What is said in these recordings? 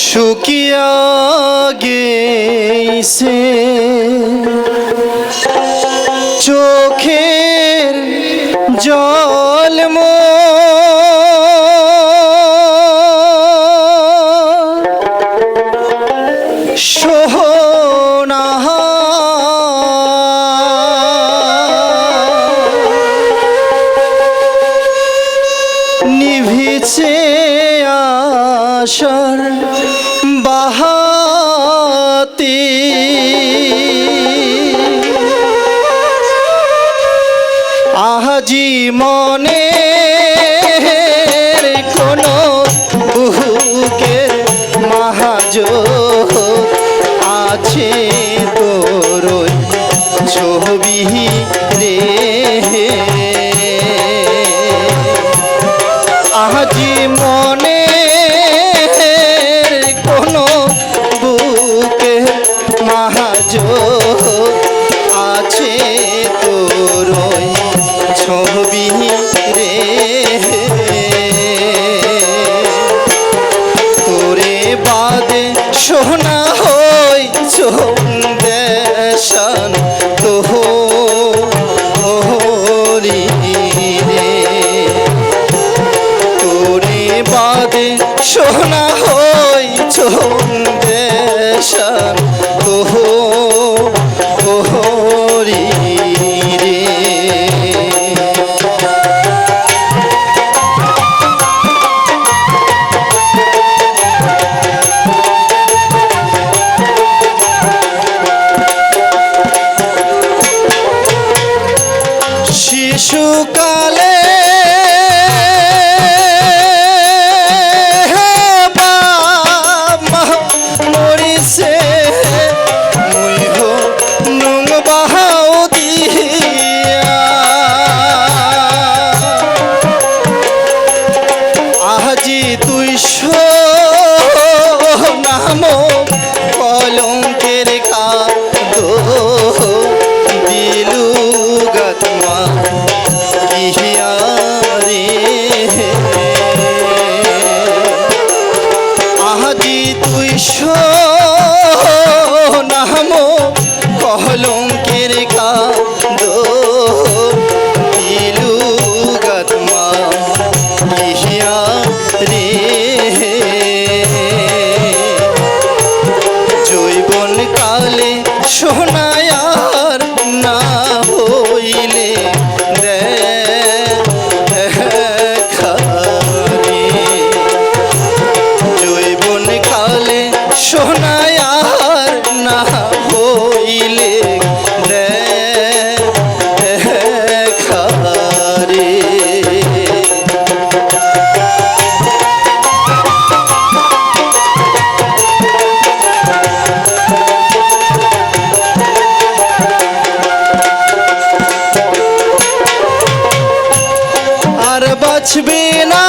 শুকিয়াগে সে চোখের জল মো আসর বাহাতি। আহাজি মনে কোন বুকের মাহাজ আছে তোর ছবি রে। আহাজি মনে সন্দেশান তোহ তোরে বাদে সোনা হই চন্দেশান তোহ ওহরি Có. বাঁচবে না।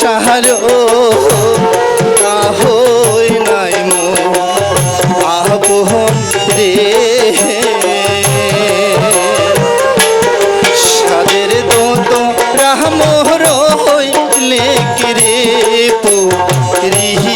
সাহারো হই নাই মো। আপন রে। সাদের দন্ত রাহ মোহর হইলে কিরে পুরি